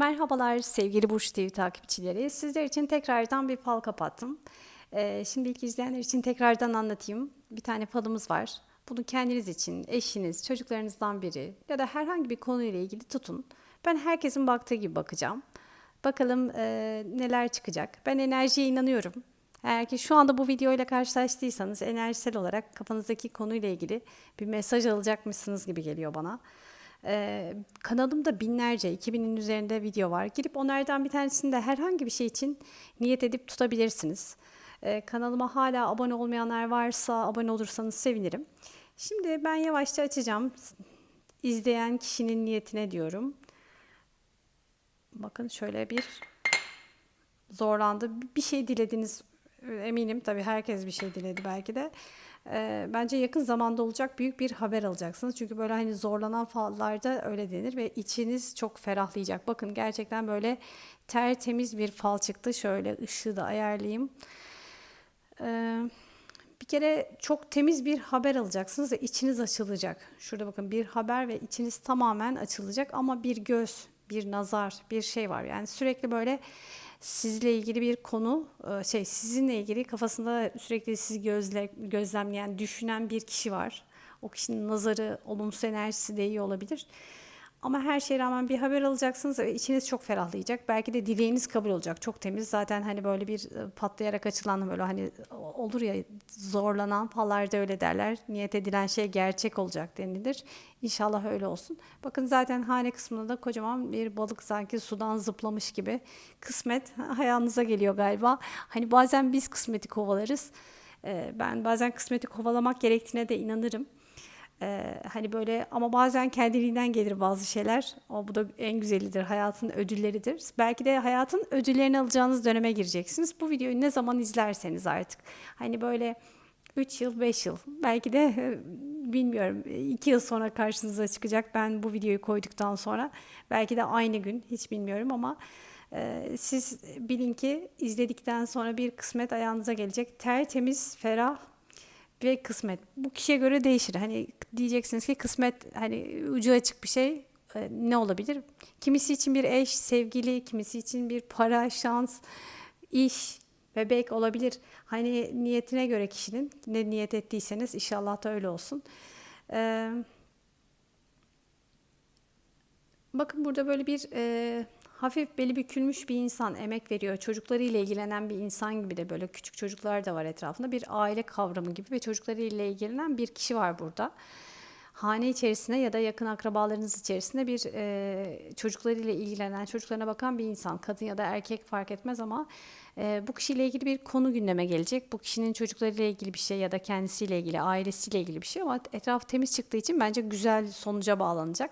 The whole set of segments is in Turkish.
Merhabalar sevgili Burç TV takipçileri. Sizler için tekrardan bir fal kapattım. Ee, şimdi ilk izleyenler için tekrardan anlatayım. Bir tane falımız var. Bunu kendiniz için, eşiniz, çocuklarınızdan biri ya da herhangi bir konuyla ilgili tutun. Ben herkesin baktığı gibi bakacağım. Bakalım e, neler çıkacak. Ben enerjiye inanıyorum. Eğer ki şu anda bu videoyla karşılaştıysanız enerjisel olarak kafanızdaki konuyla ilgili bir mesaj alacakmışsınız gibi geliyor bana. Kanalımda binlerce, 2000'in üzerinde video var. Girip onlardan bir tanesini de herhangi bir şey için niyet edip tutabilirsiniz. Kanalıma hala abone olmayanlar varsa abone olursanız sevinirim. Şimdi ben yavaşça açacağım. İzleyen kişinin niyetine diyorum. Bakın şöyle bir zorlandı. Bir şey dilediniz eminim. Tabii herkes bir şey diledi belki de. Ee, bence yakın zamanda olacak büyük bir haber alacaksınız. Çünkü böyle hani zorlanan fallarda öyle denir ve içiniz çok ferahlayacak. Bakın gerçekten böyle tertemiz bir fal çıktı. Şöyle ışığı da ayarlayayım. Ee, bir kere çok temiz bir haber alacaksınız ve içiniz açılacak. Şurada bakın bir haber ve içiniz tamamen açılacak ama bir göz, bir nazar, bir şey var. Yani sürekli böyle sizle ilgili bir konu e, şey sizinle ilgili kafasında sürekli sizi gözle, gözlemleyen, düşünen bir kişi var. O kişinin nazarı, olumsuz enerjisi de iyi olabilir. Ama her şeye rağmen bir haber alacaksınız ve içiniz çok ferahlayacak. Belki de dileğiniz kabul olacak. Çok temiz. Zaten hani böyle bir e, patlayarak açılan böyle hani olur ya zorlanan fallarda öyle derler. Niyet edilen şey gerçek olacak denilir. İnşallah öyle olsun. Bakın zaten hane kısmında da kocaman bir balık sanki sudan zıplamış gibi. Kısmet ayağınıza geliyor galiba. Hani bazen biz kısmeti kovalarız. E, ben bazen kısmeti kovalamak gerektiğine de inanırım. Ee, hani böyle ama bazen kendiliğinden gelir bazı şeyler. O bu da en güzelidir. Hayatın ödülleridir. Belki de hayatın ödüllerini alacağınız döneme gireceksiniz. Bu videoyu ne zaman izlerseniz artık. Hani böyle 3 yıl, 5 yıl, belki de bilmiyorum 2 yıl sonra karşınıza çıkacak. Ben bu videoyu koyduktan sonra belki de aynı gün hiç bilmiyorum ama siz bilin ki izledikten sonra bir kısmet ayağınıza gelecek. Tertemiz, ferah, ve kısmet. Bu kişiye göre değişir. Hani diyeceksiniz ki kısmet hani ucu açık bir şey e, ne olabilir? Kimisi için bir eş, sevgili, kimisi için bir para, şans, iş, bebek olabilir. Hani niyetine göre kişinin ne niyet ettiyseniz inşallah da öyle olsun. Ee, bakın burada böyle bir e, hafif beli bükülmüş bir insan emek veriyor. Çocuklarıyla ilgilenen bir insan gibi de böyle küçük çocuklar da var etrafında. Bir aile kavramı gibi ve çocuklarıyla ilgilenen bir kişi var burada. Hane içerisinde ya da yakın akrabalarınız içerisinde bir e, çocuklarıyla ilgilenen, çocuklarına bakan bir insan. Kadın ya da erkek fark etmez ama e, bu kişiyle ilgili bir konu gündeme gelecek. Bu kişinin çocuklarıyla ilgili bir şey ya da kendisiyle ilgili, ailesiyle ilgili bir şey ama etraf temiz çıktığı için bence güzel sonuca bağlanacak.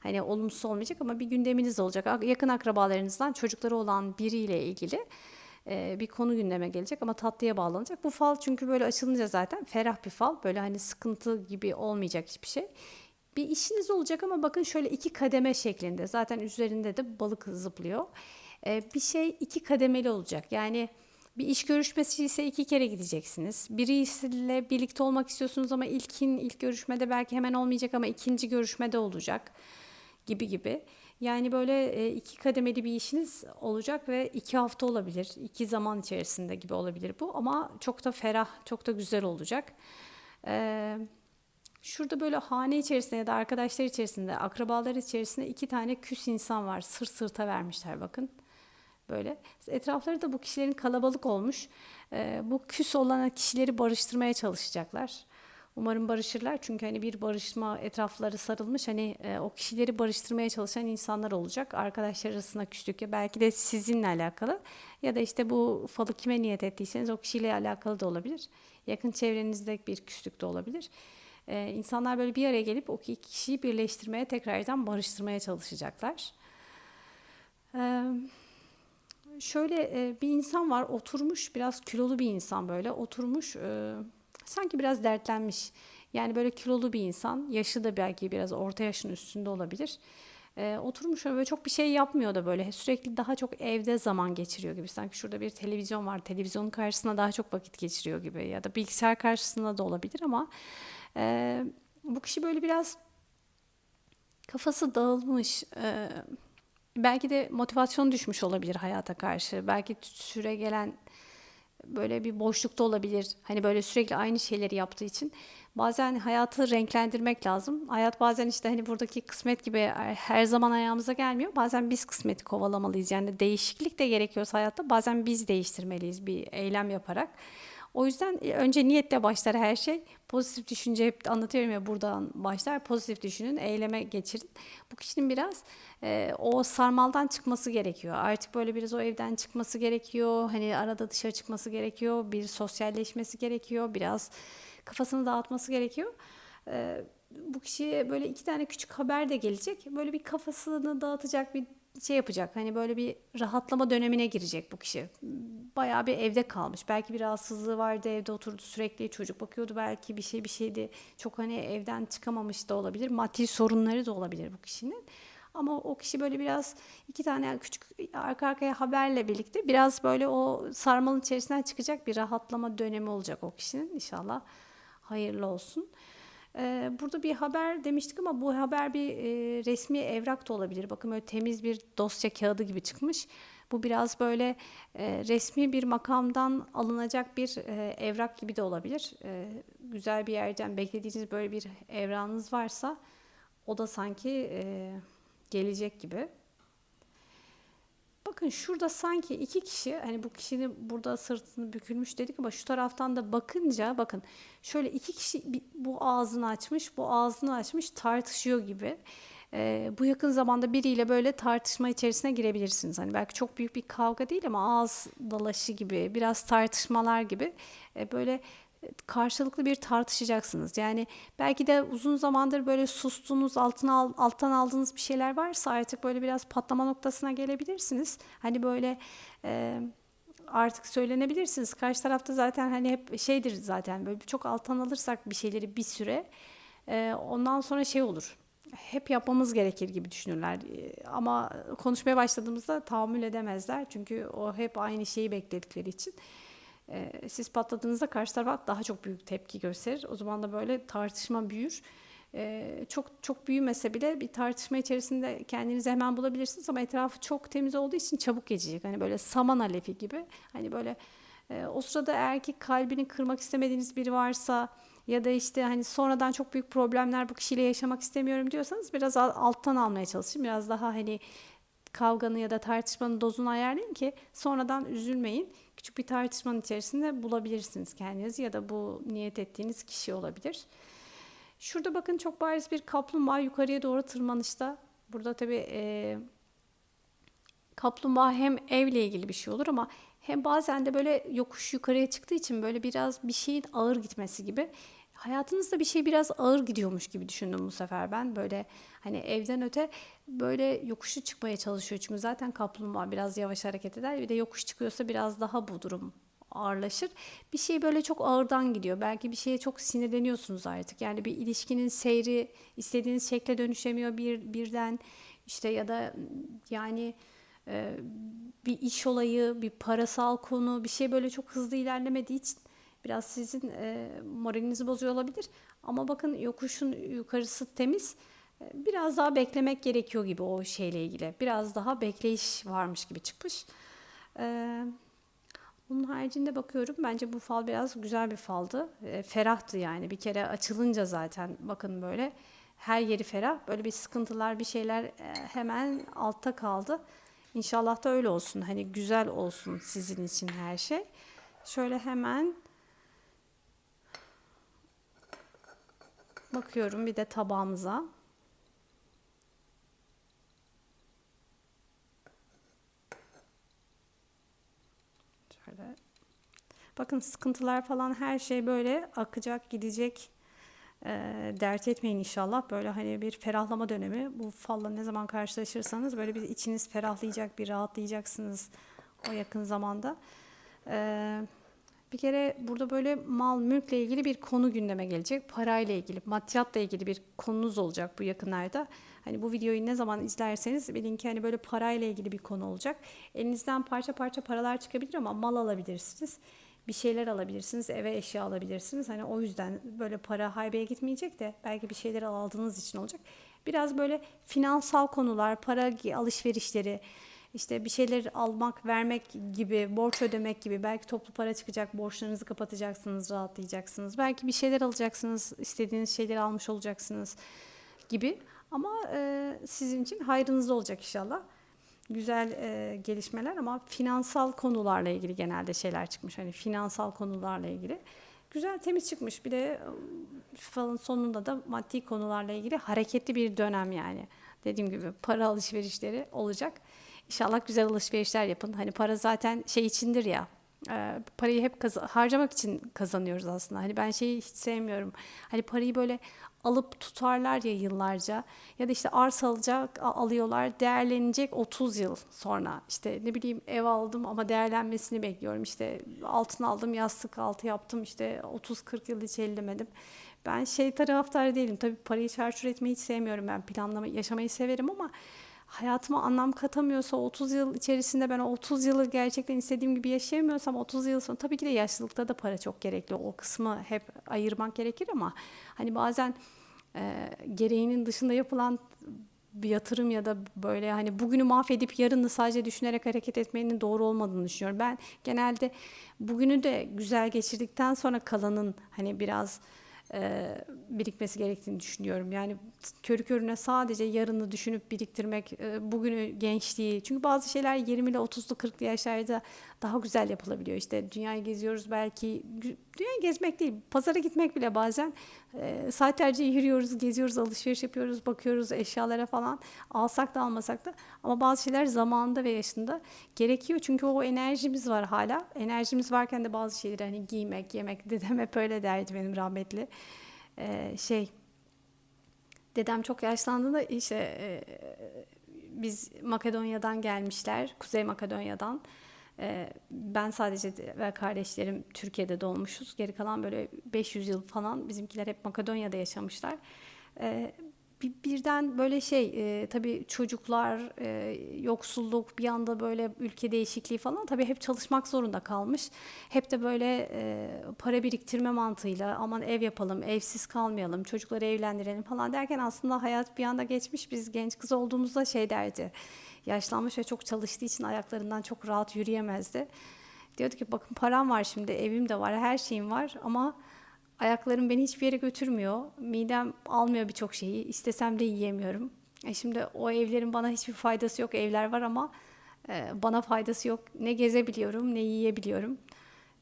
Hani olumsuz olmayacak ama bir gündeminiz olacak. Yakın akrabalarınızdan çocukları olan biriyle ilgili e, bir konu gündeme gelecek ama tatlıya bağlanacak. Bu fal çünkü böyle açılınca zaten ferah bir fal. Böyle hani sıkıntı gibi olmayacak hiçbir şey. Bir işiniz olacak ama bakın şöyle iki kademe şeklinde. Zaten üzerinde de balık zıplıyor. E, bir şey iki kademeli olacak. Yani bir iş görüşmesi ise iki kere gideceksiniz. Birisiyle birlikte olmak istiyorsunuz ama ilkin ilk görüşmede belki hemen olmayacak ama ikinci görüşmede olacak gibi gibi. Yani böyle e, iki kademeli bir işiniz olacak ve iki hafta olabilir, iki zaman içerisinde gibi olabilir bu ama çok da ferah, çok da güzel olacak. Ee, şurada böyle hane içerisinde ya da arkadaşlar içerisinde, akrabalar içerisinde iki tane küs insan var. Sır sırta vermişler bakın. Böyle. Etrafları da bu kişilerin kalabalık olmuş. Ee, bu küs olan kişileri barıştırmaya çalışacaklar. Umarım barışırlar çünkü hani bir barışma etrafları sarılmış hani e, o kişileri barıştırmaya çalışan insanlar olacak. Arkadaşlar arasında küslük ya belki de sizinle alakalı ya da işte bu falı kime niyet ettiyseniz o kişiyle alakalı da olabilir. Yakın çevrenizde bir küslük de olabilir. Ee, insanlar böyle bir araya gelip o iki kişiyi birleştirmeye tekrardan barıştırmaya çalışacaklar. Ee, şöyle e, bir insan var oturmuş biraz kilolu bir insan böyle oturmuş... Sanki biraz dertlenmiş. Yani böyle kilolu bir insan, yaşı da belki biraz orta yaşın üstünde olabilir. Ee, oturmuş böyle çok bir şey yapmıyor da böyle sürekli daha çok evde zaman geçiriyor gibi. Sanki şurada bir televizyon var, televizyonun karşısında daha çok vakit geçiriyor gibi ya da bilgisayar karşısında da olabilir ama e, bu kişi böyle biraz kafası dağılmış, e, belki de motivasyon düşmüş olabilir hayata karşı. Belki süre gelen böyle bir boşlukta olabilir. Hani böyle sürekli aynı şeyleri yaptığı için bazen hayatı renklendirmek lazım. Hayat bazen işte hani buradaki kısmet gibi her zaman ayağımıza gelmiyor. Bazen biz kısmeti kovalamalıyız. Yani değişiklik de gerekiyorsa hayatta bazen biz değiştirmeliyiz bir eylem yaparak. O yüzden e, önce niyetle başlar her şey. Pozitif düşünce hep anlatıyorum ya buradan başlar. Pozitif düşünün, eyleme geçirin. Bu kişinin biraz e, o sarmaldan çıkması gerekiyor. Artık böyle biraz o evden çıkması gerekiyor. Hani arada dışarı çıkması gerekiyor. Bir sosyalleşmesi gerekiyor. Biraz kafasını dağıtması gerekiyor. E, bu kişiye böyle iki tane küçük haber de gelecek. Böyle bir kafasını dağıtacak bir şey yapacak. Hani böyle bir rahatlama dönemine girecek bu kişi. Bayağı bir evde kalmış. Belki bir rahatsızlığı vardı, evde oturdu sürekli çocuk bakıyordu belki bir şey bir şeydi. Çok hani evden çıkamamış da olabilir. Maddi sorunları da olabilir bu kişinin. Ama o kişi böyle biraz iki tane küçük arka arkaya haberle birlikte biraz böyle o sarmalın içerisinden çıkacak bir rahatlama dönemi olacak o kişinin. İnşallah hayırlı olsun. Burada bir haber demiştik ama bu haber bir resmi evrak da olabilir. Bakın böyle temiz bir dosya kağıdı gibi çıkmış. Bu biraz böyle resmi bir makamdan alınacak bir evrak gibi de olabilir. Güzel bir yerden beklediğiniz böyle bir evranınız varsa o da sanki gelecek gibi. Bakın şurada sanki iki kişi hani bu kişinin burada sırtını bükülmüş dedik ama şu taraftan da bakınca bakın şöyle iki kişi bu ağzını açmış bu ağzını açmış tartışıyor gibi. Ee, bu yakın zamanda biriyle böyle tartışma içerisine girebilirsiniz. Hani belki çok büyük bir kavga değil ama ağız dalaşı gibi biraz tartışmalar gibi ee, böyle karşılıklı bir tartışacaksınız. Yani belki de uzun zamandır böyle sustuğunuz, altına al, alttan aldığınız bir şeyler varsa artık böyle biraz patlama noktasına gelebilirsiniz. Hani böyle e, artık söylenebilirsiniz. Karşı tarafta zaten hani hep şeydir zaten böyle çok alttan alırsak bir şeyleri bir süre e, ondan sonra şey olur. Hep yapmamız gerekir gibi düşünürler. E, ama konuşmaya başladığımızda tahammül edemezler. Çünkü o hep aynı şeyi bekledikleri için. E, siz patladığınızda karşı taraf daha çok büyük tepki gösterir. O zaman da böyle tartışma büyür. E, çok çok büyümese bile bir tartışma içerisinde kendinizi hemen bulabilirsiniz ama etrafı çok temiz olduğu için çabuk geçecek. Hani böyle saman alefi gibi. Hani böyle e, o sırada eğer ki kalbini kırmak istemediğiniz biri varsa ya da işte hani sonradan çok büyük problemler bu kişiyle yaşamak istemiyorum diyorsanız biraz alttan almaya çalışın. Biraz daha hani kavganı ya da tartışmanın dozunu ayarlayın ki sonradan üzülmeyin. Küçük bir tartışmanın içerisinde bulabilirsiniz kendinizi ya da bu niyet ettiğiniz kişi olabilir. Şurada bakın çok bariz bir kaplumbağa yukarıya doğru tırmanışta. Burada tabii e, kaplumbağa hem evle ilgili bir şey olur ama hem bazen de böyle yokuş yukarıya çıktığı için böyle biraz bir şeyin ağır gitmesi gibi hayatınızda bir şey biraz ağır gidiyormuş gibi düşündüm bu sefer ben. Böyle hani evden öte böyle yokuşu çıkmaya çalışıyor. Çünkü zaten kaplumbağa biraz yavaş hareket eder. Bir de yokuş çıkıyorsa biraz daha bu durum ağırlaşır. Bir şey böyle çok ağırdan gidiyor. Belki bir şeye çok sinirleniyorsunuz artık. Yani bir ilişkinin seyri istediğiniz şekle dönüşemiyor bir birden işte ya da yani bir iş olayı, bir parasal konu, bir şey böyle çok hızlı ilerlemediği için biraz sizin e, moralinizi bozuyor olabilir. Ama bakın yokuşun yukarısı temiz. E, biraz daha beklemek gerekiyor gibi o şeyle ilgili. Biraz daha bekleyiş varmış gibi çıkmış. Ee, onun haricinde bakıyorum. Bence bu fal biraz güzel bir faldı. E, ferahtı yani. Bir kere açılınca zaten bakın böyle her yeri ferah. Böyle bir sıkıntılar, bir şeyler e, hemen altta kaldı. İnşallah da öyle olsun. Hani güzel olsun sizin için her şey. Şöyle hemen Bakıyorum bir de tabağımıza. Şöyle. Bakın sıkıntılar falan her şey böyle akacak, gidecek. E, dert etmeyin inşallah. Böyle hani bir ferahlama dönemi. Bu falla ne zaman karşılaşırsanız böyle bir içiniz ferahlayacak, bir rahatlayacaksınız o yakın zamanda. Eee bir kere burada böyle mal mülkle ilgili bir konu gündeme gelecek. Parayla ilgili, maddiyatla ilgili bir konunuz olacak bu yakınlarda. Hani bu videoyu ne zaman izlerseniz bilin ki hani böyle parayla ilgili bir konu olacak. Elinizden parça parça paralar çıkabilir ama mal alabilirsiniz. Bir şeyler alabilirsiniz, eve eşya alabilirsiniz. Hani o yüzden böyle para haybeye gitmeyecek de belki bir şeyler aldığınız için olacak. Biraz böyle finansal konular, para alışverişleri, işte bir şeyler almak, vermek gibi, borç ödemek gibi. Belki toplu para çıkacak, borçlarınızı kapatacaksınız, rahatlayacaksınız. Belki bir şeyler alacaksınız, istediğiniz şeyleri almış olacaksınız gibi. Ama e, sizin için hayrınızda olacak inşallah. Güzel e, gelişmeler ama finansal konularla ilgili genelde şeyler çıkmış. Hani finansal konularla ilgili. Güzel temiz çıkmış. Bir de falın sonunda da maddi konularla ilgili hareketli bir dönem yani. Dediğim gibi para alışverişleri olacak. İnşallah güzel alışverişler yapın. Hani para zaten şey içindir ya. E, parayı hep kaz- harcamak için kazanıyoruz aslında. Hani ben şeyi hiç sevmiyorum. Hani parayı böyle alıp tutarlar ya yıllarca ya da işte arsa alacak alıyorlar değerlenecek 30 yıl sonra işte ne bileyim ev aldım ama değerlenmesini bekliyorum işte altın aldım yastık altı yaptım işte 30-40 yıl hiç ellemedim. Ben şey taraftar değilim tabii parayı çarçur etmeyi hiç sevmiyorum ben planlama yaşamayı severim ama hayatıma anlam katamıyorsa 30 yıl içerisinde ben o 30 yılı gerçekten istediğim gibi yaşayamıyorsam 30 yıl sonra tabii ki de yaşlılıkta da para çok gerekli. O kısmı hep ayırmak gerekir ama hani bazen e, gereğinin dışında yapılan bir yatırım ya da böyle hani bugünü mahvedip yarını sadece düşünerek hareket etmenin doğru olmadığını düşünüyorum. Ben genelde bugünü de güzel geçirdikten sonra kalanın hani biraz e, birikmesi gerektiğini düşünüyorum. Yani körü körüne sadece yarını düşünüp biriktirmek, e, bugünü gençliği. Çünkü bazı şeyler 20'li 30'lu 40'lı yaşlarda daha güzel yapılabiliyor. İşte dünyayı geziyoruz belki. Dünyayı gezmek değil, pazara gitmek bile bazen e, saatlerce yürüyoruz, geziyoruz, alışveriş yapıyoruz, bakıyoruz eşyalara falan. Alsak da almasak da. Ama bazı şeyler zamanında ve yaşında gerekiyor. Çünkü o enerjimiz var hala. Enerjimiz varken de bazı şeyleri hani giymek, yemek. Dedem hep öyle derdi benim rahmetli. Ee, şey dedem çok yaşlandığında işte e, biz Makedonya'dan gelmişler. Kuzey Makedonya'dan. Ee, ben sadece ve kardeşlerim Türkiye'de doğmuşuz. Geri kalan böyle 500 yıl falan bizimkiler hep Makedonya'da yaşamışlar. Bir, birden böyle şey e, tabii çocuklar e, yoksulluk bir anda böyle ülke değişikliği falan tabii hep çalışmak zorunda kalmış. Hep de böyle e, para biriktirme mantığıyla aman ev yapalım, evsiz kalmayalım, çocukları evlendirelim falan derken aslında hayat bir anda geçmiş. Biz genç kız olduğumuzda şey derdi. Yaşlanmış ve çok çalıştığı için ayaklarından çok rahat yürüyemezdi. Diyordu ki bakın param var şimdi, evim de var, her şeyim var ama Ayaklarım beni hiçbir yere götürmüyor. Midem almıyor birçok şeyi. İstesem de yiyemiyorum. E şimdi o evlerin bana hiçbir faydası yok. Evler var ama e, bana faydası yok. Ne gezebiliyorum ne yiyebiliyorum.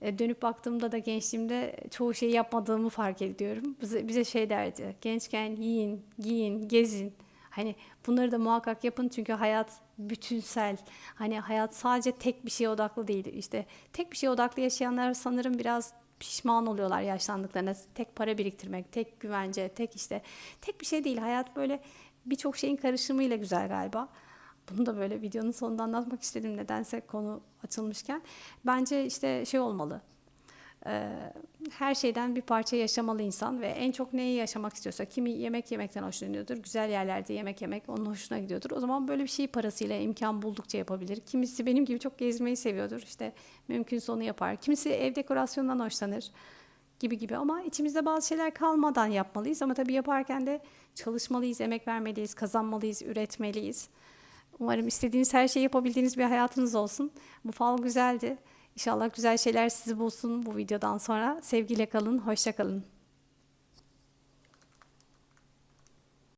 E, dönüp baktığımda da gençliğimde çoğu şeyi yapmadığımı fark ediyorum. Bize, bize şey derdi. Gençken yiyin, giyin, gezin. Hani bunları da muhakkak yapın çünkü hayat bütünsel. Hani hayat sadece tek bir şeye odaklı değil. İşte tek bir şeye odaklı yaşayanlar sanırım biraz pişman oluyorlar yaşlandıklarına. Tek para biriktirmek, tek güvence, tek işte tek bir şey değil. Hayat böyle birçok şeyin karışımıyla güzel galiba. Bunu da böyle videonun sonunda anlatmak istedim nedense konu açılmışken. Bence işte şey olmalı her şeyden bir parça yaşamalı insan ve en çok neyi yaşamak istiyorsa kimi yemek yemekten hoşlanıyordur. Güzel yerlerde yemek yemek onun hoşuna gidiyordur. O zaman böyle bir şey parasıyla imkan buldukça yapabilir. Kimisi benim gibi çok gezmeyi seviyordur. İşte mümkünse onu yapar. Kimisi ev dekorasyonundan hoşlanır gibi gibi ama içimizde bazı şeyler kalmadan yapmalıyız ama tabii yaparken de çalışmalıyız, emek vermeliyiz, kazanmalıyız, üretmeliyiz. Umarım istediğiniz her şeyi yapabildiğiniz bir hayatınız olsun. Bu fal güzeldi. İnşallah güzel şeyler sizi bulsun bu videodan sonra. Sevgiyle kalın, hoşça kalın.